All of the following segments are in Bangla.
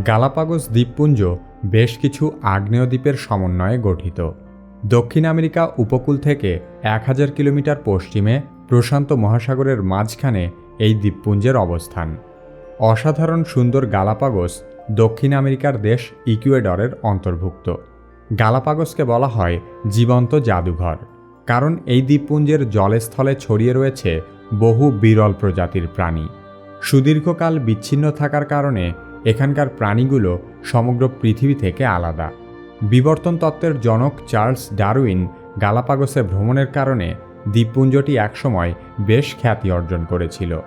গালাপাগোস দ্বীপপুঞ্জ বেশ কিছু আগ্নেয় দ্বীপের সমন্বয়ে গঠিত। দক্ষিণ আমেরিকা উপকূল থেকে এক হাজার কিলোমিটার পশ্চিমে প্রশান্ত মহাসাগরের মাঝখানে এই দ্বীপপুঞ্জের অবস্থান। অসাধারণ সুন্দর গালাপাগোস দক্ষিণ আমেরিকার দেশ ইকুয়েডরের অন্তর্ভুক্ত। গালাপাগোসকে বলা হয় জীবন্ত জাদুঘর, কারণ এই দ্বীপপুঞ্জের জলস্থলে ছড়িয়ে রয়েছে বহু বিরল প্রজাতির প্রাণী। সুদীর্ঘকাল বিচ্ছিন্ন থাকার কারণে এখানকার প্রাণীগুলো সমগ্র পৃথিবী থেকে আলাদা। বিবর্তন তত্ত্বের জনক চার্লস ডারউইন গালাপাগোসে ভ্রমণের কারণে দ্বীপপুঞ্জটি একসময় বেশ খ্যাতি অর্জন করেছিল।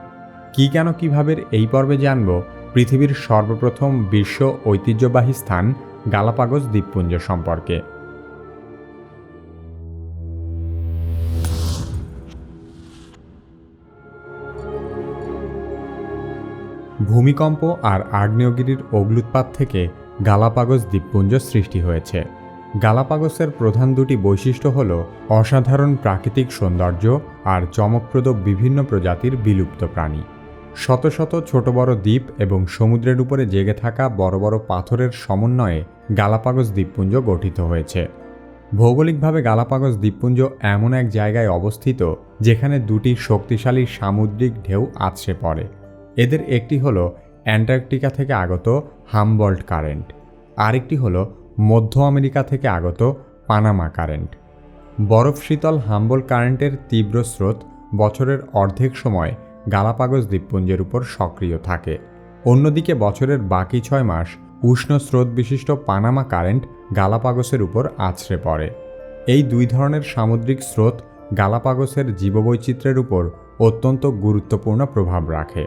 কি কেন কীভাবে এই পর্বে জানব পৃথিবীর সর্বপ্রথম বিশ্ব ঐতিহ্যবাহী স্থান গালাপাগোস দ্বীপপুঞ্জ সম্পর্কে। ভূমিকম্প আর আগ্নেয়গিরির অগ্লুৎপাত থেকে গালাপাগোস দ্বীপপুঞ্জ সৃষ্টি হয়েছে। গালাপাগোসের প্রধান দুটি বৈশিষ্ট্য হল অসাধারণ প্রাকৃতিক সৌন্দর্য আর চমকপ্রদ বিভিন্ন প্রজাতির বিলুপ্ত প্রাণী। শত শত ছোট বড় দ্বীপ এবং সমুদ্রের উপরে জেগে থাকা বড় বড় পাথরের সমন্বয়ে গালাপাগোস দ্বীপপুঞ্জ গঠিত হয়েছে। ভৌগোলিকভাবে গালাপাগোস দ্বীপপুঞ্জ এমন এক জায়গায় অবস্থিত যেখানে দুটি শক্তিশালী সামুদ্রিক ঢেউ আছড়ে পড়ে। এদের একটি হলো অ্যান্টার্কটিকা থেকে আগত হামবল্ট কারেন্ট, আরেকটি হলো মধ্য আমেরিকা থেকে আগত পানামা কারেন্ট। বরফ শীতল হাম্বল কারেন্টের তীব্র স্রোত বছরের অর্ধেক সময় গালাপাগোস দ্বীপপুঞ্জের উপর সক্রিয় থাকে। অন্যদিকে বছরের বাকি ছয় মাস উষ্ণ স্রোত বিশিষ্ট পানামা কারেন্ট গালাপাগোসের উপর আছড়ে পড়ে। এই দুই ধরনের সামুদ্রিক স্রোত গালাপাগোসের জীববৈচিত্র্যের উপর অত্যন্ত গুরুত্বপূর্ণ প্রভাব রাখে।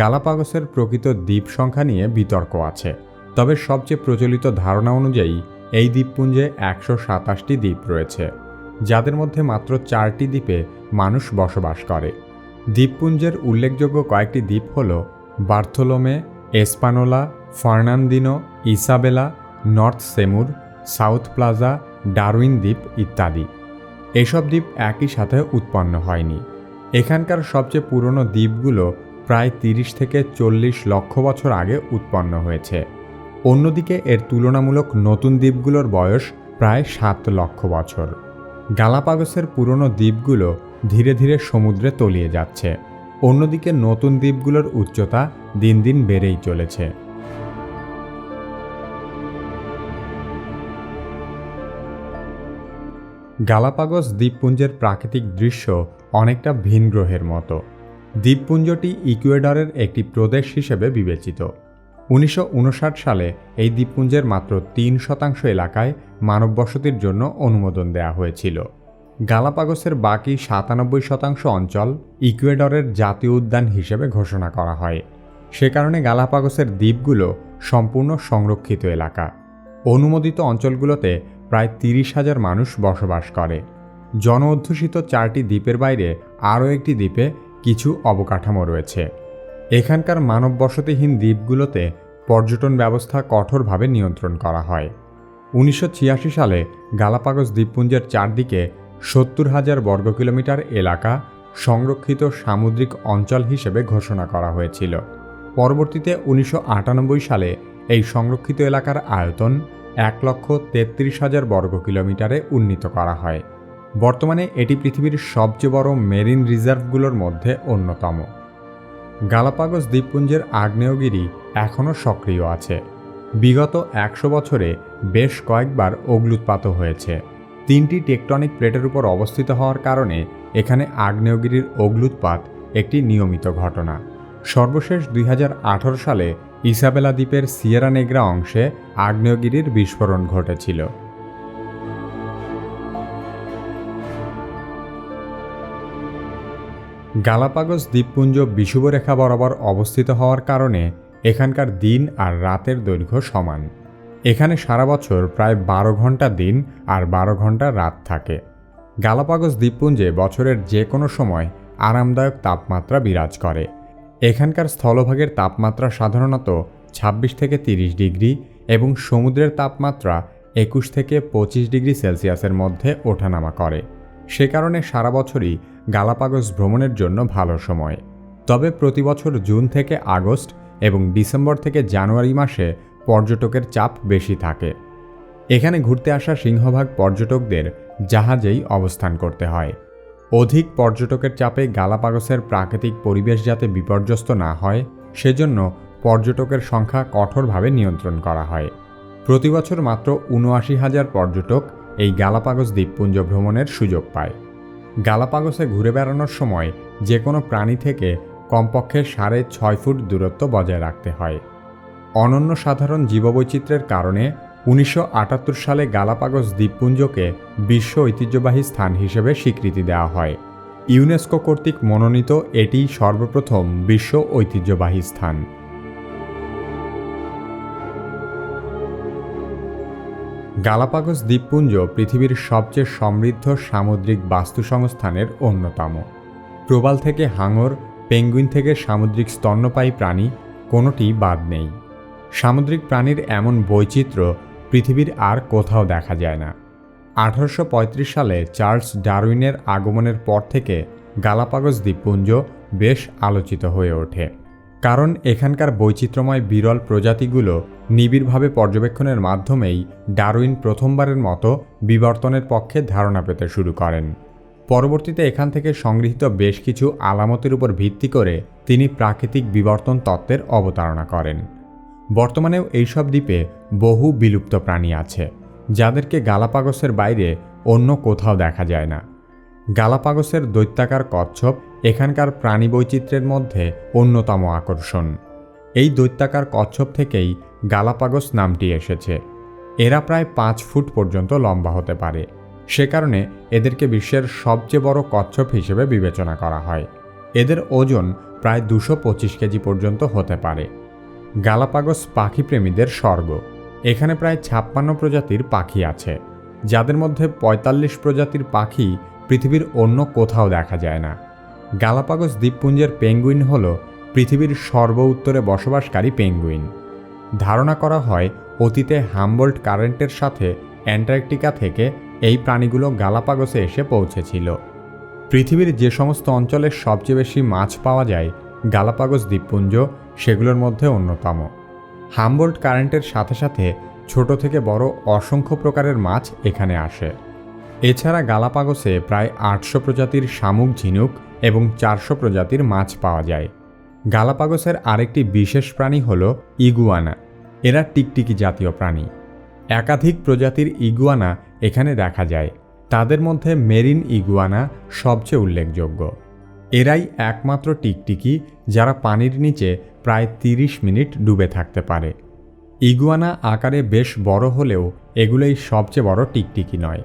গালাপাগোসের প্রকৃত দ্বীপ সংখ্যা নিয়ে বিতর্ক আছে। তবে সবচেয়ে প্রচলিত ধারণা অনুযায়ী, এই দ্বীপপুঞ্জে একশো সাতাশটি দ্বীপ রয়েছে, যাদের মধ্যে মাত্র চারটি দ্বীপে মানুষ বসবাস করে। দ্বীপপুঞ্জের উল্লেখযোগ্য কয়েকটি দ্বীপ হল Bartolome, Espanola, Fernandina, Isabela, North Seymour, South Plaza, Darwin দ্বীপ ইত্যাদি। এসব দ্বীপ একই সাথে উৎপন্ন হয়নি। এখানকার সবচেয়ে পুরনো দ্বীপগুলো প্রায় তিরিশ থেকে চল্লিশ লক্ষ বছর আগে উৎপন্ন হয়েছে। অন্যদিকে এর তুলনামূলক নতুন দ্বীপগুলোর বয়স প্রায় সাত লক্ষ বছর। গালাপাগোসের পুরনো দ্বীপগুলো ধীরে ধীরে সমুদ্রে তলিয়ে যাচ্ছে। অন্যদিকে নতুন দ্বীপগুলোর উচ্চতা দিন দিন বেড়েই চলেছে। গালাপাগোস দ্বীপপুঞ্জের প্রাকৃতিক দৃশ্য অনেকটা ভিন গ্রহের মতো। দ্বীপপুঞ্জটি ইকুয়েডরের একটি প্রদেশ হিসেবে বিবেচিত। উনিশশো উনষাট সালে এই দ্বীপপুঞ্জের মাত্র তিন শতাংশ এলাকায় মানব বসতির জন্য অনুমোদন দেওয়া হয়েছিল। গালাপাগোসের বাকি সাতানব্বই শতাংশ অঞ্চল ইকুয়েডরের জাতীয় উদ্যান হিসেবে ঘোষণা করা হয়। সে কারণে গালাপাগোসের দ্বীপগুলো সম্পূর্ণ সংরক্ষিত এলাকা। অনুমোদিত অঞ্চলগুলোতে প্রায় তিরিশ হাজার মানুষ বসবাস করে। জন অধ্যুষিত চারটি দ্বীপের বাইরে আরও একটি দ্বীপে কিছু অবকাঠামো রয়েছে। এখানকার মানব বসতিহীন দ্বীপগুলোতে পর্যটন ব্যবস্থা কঠোরভাবে নিয়ন্ত্রণ করা হয়। উনিশশো ছিয়াশি সালে গালাপাগোস দ্বীপপুঞ্জের চারদিকে সত্তর হাজার বর্গ কিলোমিটার এলাকা সংরক্ষিত সামুদ্রিক অঞ্চল হিসেবে ঘোষণা করা হয়েছিল। পরবর্তীতে উনিশশো আটানব্বই সালে এই সংরক্ষিত এলাকার আয়তন এক লক্ষ তেত্রিশ হাজার বর্গ কিলোমিটারে উন্নীত করা হয়। বর্তমানে এটি পৃথিবীর সবচেয়ে বড় মেরিন রিজার্ভগুলোর মধ্যে অন্যতম। গালাপাগোস দ্বীপপুঞ্জের আগ্নেয়গিরি এখনও সক্রিয় আছে। বিগত একশো বছরে বেশ কয়েকবার অগ্লুৎপাত হয়েছে। তিনটি টেকটনিক প্লেটের উপর অবস্থিত হওয়ার কারণে এখানে আগ্নেয়গিরির অগ্লুৎপাত একটি নিয়মিত ঘটনা। সর্বশেষ দুই হাজার আঠারো সালে ইসাবেলা দ্বীপের সিয়েরা নেগ্রা অংশে আগ্নেয়গিরির বিস্ফোরণ ঘটেছিল। গালাপাগোস দ্বীপপুঞ্জ বিষুবরেখা বরাবর অবস্থিত হওয়ার কারণে এখানকার দিন আর রাতের দৈর্ঘ্য সমান। এখানে সারা বছর প্রায় বারো ঘণ্টা দিন আর বারো ঘণ্টা রাত থাকে। গালাপাগস দ্বীপপুঞ্জে বছরের যে কোনো সময় আরামদায়ক তাপমাত্রা বিরাজ করে। এখানকার স্থলভাগের তাপমাত্রা সাধারণত ২৬ থেকে ৩০ ডিগ্রি এবং সমুদ্রের তাপমাত্রা একুশ থেকে পঁচিশ ডিগ্রি সেলসিয়াসের মধ্যে ওঠানামা করে। সে কারণে সারা বছরই গালাপাগোস ভ্রমণের জন্য ভালো সময়। তবে প্রতি বছর জুন থেকে আগস্ট এবং ডিসেম্বর থেকে জানুয়ারি মাসে পর্যটকের চাপ বেশি থাকে। এখানে ঘুরতে আসা সিংহভাগ পর্যটকদের জাহাজেই অবস্থান করতে হয়। অধিক পর্যটকের চাপে গালাপাগসের প্রাকৃতিক পরিবেশ যাতে বিপর্যস্ত না হয়, সেজন্য পর্যটকের সংখ্যা কঠোরভাবে নিয়ন্ত্রণ করা হয়। প্রতি বছর মাত্র উনআশি হাজার পর্যটক এই গালাপাগস দ্বীপপুঞ্জ ভ্রমণের সুযোগ পায়। গালাপাগসে ঘুরে বেড়ানোর সময় যে কোনো প্রাণী থেকে কমপক্ষে সাড়ে ছয় ফুট দূরত্ব বজায় রাখতে হয়। অনন্য সাধারণ জীববৈচিত্র্যের কারণে উনিশশো আটাত্তর সালে গালাপাগস দ্বীপপুঞ্জকে বিশ্ব ঐতিহ্যবাহী স্থান হিসেবে স্বীকৃতি দেওয়া হয়। ইউনেস্কো কর্তৃক মনোনীত এটি সর্বপ্রথম বিশ্ব ঐতিহ্যবাহী স্থান। গালাপাগোস দ্বীপপুঞ্জ পৃথিবীর সবচেয়ে সমৃদ্ধ সামুদ্রিক বাস্তু সংস্থানের অন্যতম। প্রবাল থেকে হাঙর, পেঙ্গুইন থেকে সামুদ্রিক স্তন্যপায়ী প্রাণী, কোনোটি বাদ নেই। সামুদ্রিক প্রাণীর এমন বৈচিত্র্য পৃথিবীর আর কোথাও দেখা যায় না। আঠারোশো পঁয়ত্রিশ সালে চার্লস ডারউইনের আগমনের পর থেকে গালাপাগোস দ্বীপপুঞ্জ বেশ আলোচিত হয়ে ওঠে। কারণ এখানকার বৈচিত্র্যময় বিরল প্রজাতিগুলো নিবিড়ভাবে পর্যবেক্ষণের মাধ্যমেই ডারউইন প্রথমবারের মতো বিবর্তনের পক্ষে ধারণা পেতে শুরু করেন। পরবর্তীতে এখান থেকে সংগৃহীত বেশ কিছু আলামতের উপর ভিত্তি করে তিনি প্রাকৃতিক বিবর্তন তত্ত্বের অবতারণা করেন। বর্তমানেও এইসব দ্বীপে বহু বিলুপ্ত প্রাণী আছে, যাদেরকে গালাপাগসের বাইরে অন্য কোথাও দেখা যায় না। গালাপাগসের দৈত্যাকার কচ্ছপ এখানকার প্রাণী বৈচিত্র্যের মধ্যে অন্যতম আকর্ষণ। এই দৈত্যাকার কচ্ছপ থেকেই গালাপাগস নামটি এসেছে। এরা প্রায় পাঁচ ফুট পর্যন্ত লম্বা হতে পারে। সে কারণে এদেরকে বিশ্বের সবচেয়ে বড় কচ্ছপ হিসেবে বিবেচনা করা হয়। এদের ওজন প্রায় দুশো পঁচিশ কেজি পর্যন্ত হতে পারে। গালাপাগস পাখিপ্রেমীদের স্বর্গ। এখানে প্রায় ছাপ্পান্ন প্রজাতির পাখি আছে। যাদের মধ্যে ৪৫ প্রজাতির পাখি পৃথিবীর অন্য কোথাও দেখা যায় না। গালাপাগস দ্বীপপুঞ্জের পেঙ্গুইন হল পৃথিবীর সর্ব উত্তরে বসবাসকারী পেঙ্গুইন। ধারণা করা হয়, অতীতে হামবোল্ট কারেন্টের সাথে অ্যান্টার্কটিকা থেকে এই প্রাণীগুলো গালাপাগসে এসে পৌঁছেছিল। পৃথিবীর যে সমস্ত অঞ্চলে সবচেয়ে বেশি মাছ পাওয়া যায়, গালাপাগস দ্বীপপুঞ্জ, সেগুলোর মধ্যে অন্যতম। হামবোল্ট কারেন্টের সাথে সাথে ছোট থেকে বড় অসংখ্য প্রকারের মাছ এখানে আসে। এছাড়া গালাপাগোসে প্রায় আটশো প্রজাতির শামুক, ঝিনুক এবং চারশো প্রজাতির মাছ পাওয়া যায়। গালাপাগোসের আরেকটি বিশেষ প্রাণী হল ইগুয়ানা। এরা টিকটিকি জাতীয় প্রাণী। একাধিক প্রজাতির ইগুয়ানা এখানে দেখা যায়। তাদের মধ্যে মেরিন ইগুয়ানা সবচেয়ে উল্লেখযোগ্য। এরাই একমাত্র টিকটিকি যারা পানির নিচে প্রায় ৩০ মিনিট ডুবে থাকতে পারে। ইগুয়ানা আকারে বেশ বড় হলেও এগুলোই সবচেয়ে বড় টিকটিকি নয়।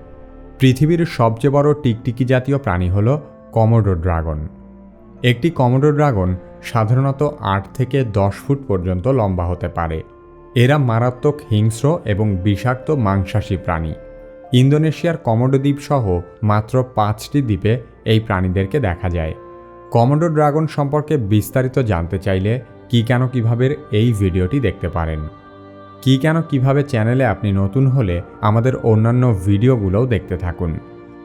পৃথিবীর সবচেয়ে বড় টিকটিকি জাতীয় প্রাণী হল কমোডো ড্রাগন। একটি কমোডো ড্রাগন সাধারণত আট থেকে দশ ফুট পর্যন্ত লম্বা হতে পারে। এরা মারাত্মক হিংস্র এবং বিষাক্ত মাংসাশী প্রাণী। ইন্দোনেশিয়ার কমোডো দ্বীপ সহ মাত্র পাঁচটি দ্বীপে এই প্রাণীদেরকে দেখা যায়। কমোডো ড্রাগন সম্পর্কে বিস্তারিত জানতে চাইলে কি কেন কীভাবে এই ভিডিওটি দেখতে পারেন? কি কেন কীভাবে চ্যানেলে আপনি নতুন হলে আমাদের অন্যান্য ভিডিওগুলোও দেখতে থাকুন।